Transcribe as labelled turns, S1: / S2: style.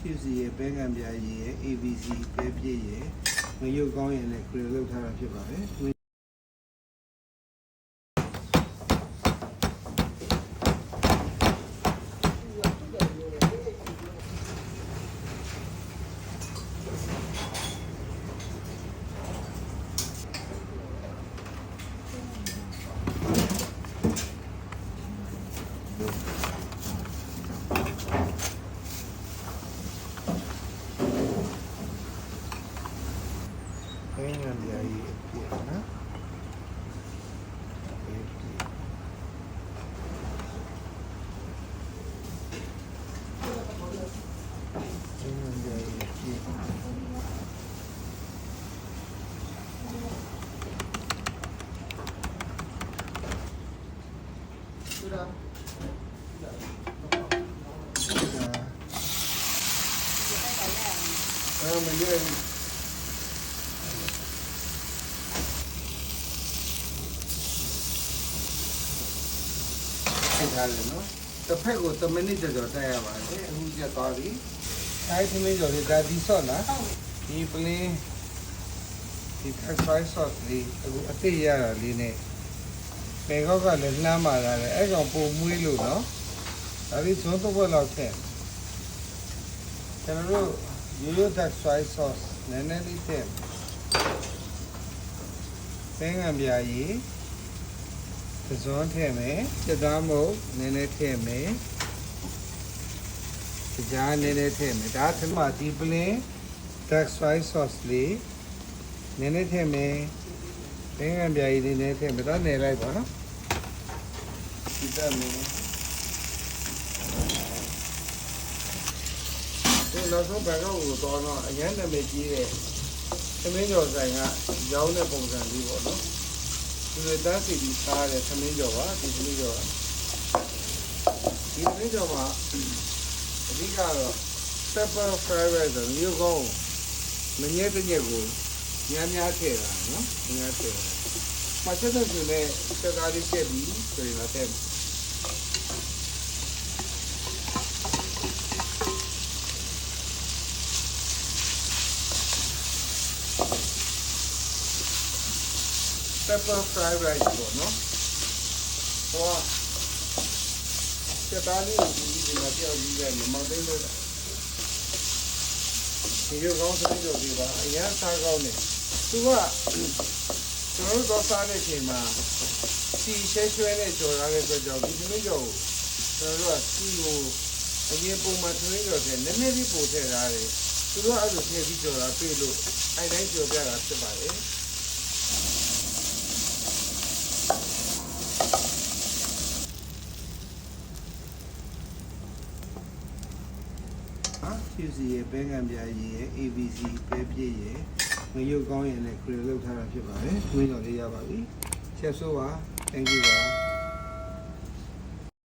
S1: QC ရဲ့ဘဲငံပြားရည်ရဲ့ ABC ပဲပြည့်ရဲ့ငရုတ်ကောင်းရင်လည်း grill လုပ်ထားတာဖြစ်ပါတယ် ဘဲငံပြားရည်ပြည့်နော်ပဲပြည့်ဘဲငံပြားရည်ပြည့် အဲမရဘူး ထိုင်ထားတယ်နော်တစ်ဖက်ကို10မိနစ်ကျော်ကျော်တက်ရပါတယ်အခုကျသွားပြီတိုင်းသမင်းကျော်လေးဒါဒီဆော့လားဒီပလင်းဒီ extra sauce လေးအခုအသိရတာလေးနဲ့ပေကောက်ကလည်းလှမ်းပါလာတယ်အဲ့ကောင်ပုံမွေးလို့နော်ဒါလေးဇွန်းတော့ဘက်လောက်ထည့်ကျွန်တော်တို့ရိုးရိုး dark soy sauce နည်းနည်းလေးထည့်ပင်းငံပြားကြီး သဇွန်းထည့်မယ်စက်သားမုတ်နည်းနည်းထည့်မယ်ကြားနည်းနည်းထည့်မယ်ဒါသမဒီပလင်း dark soy sauce လေးနည်းနည်းထည့်မယ်ပင်းငံပြားကြီးလေးနည်းထည့်မယ်တော့နေလိုက်ပါနော်ဒီတမ်းမယ်ဒီနောက်ဆုံးဘန်ကောက်ကိုတော့တော့အရန်နာမည်ကြီးတဲ့သမင်းကျော်ဆိုင်ကရောင်းတဲ့ပုံစံလေးပေါ့နော် သူတွေတန်းစီပြီးစားတဲ့သမင်းကျော်ပါဒီသမင်းကျော်ကဒီသမင်းကျော်မှာအဓိကတော့ pepper fried rice ဆိုမျိုးကောင်းမညက်တဲ့ညက်ကိုများများထည့်တာနော်များထည့်တာမချက်တဲ့ဆိုလည်းစက်သားလေးချက်ပြီးဆိုရင်တော့ pepper fried rice ပေါ့နော်ဟောစက်သားလေးကိုဒီဒီမှာပြောက်ပြီးတယ်မောင်သိန်းလို့ဒီလိုကောင်းစတဲ့ကြော်ဒီပါအရင်စားကောင်းတယ်သူကကျွန်တော်တို့စားတဲ့အချိန်မှာစီရှဲရွှဲနဲ့ကြော်ရတဲ့အတွက်ကြောင့်ဒီသမီးကြော်ကိုကျွန်တော်တို့ကစီကိုအရင်ပုံမှန်သမီးကြော်တဲ့နည်းနည်းလေးပို့ထည့်ထားတယ်သူတို့အဲ့လိုထည့်ပြီးကြော်တာတွေ့လို့အဲ့တိုင်းကြော်ပြတာဖြစ်ပါတ ယ်ဟာ QC ရဲ့ဘဲငံပြားရည်ရဲ့ ABC ပဲပြည့်ရဲ့ငရုတ်ကောင်းရင်လည်း grill လုပ်ထားတာဖြစ်ပါတယ်။ဝင်းတော်လေးရပါပြီ။ Chef ဆိုပါ thank you ပါ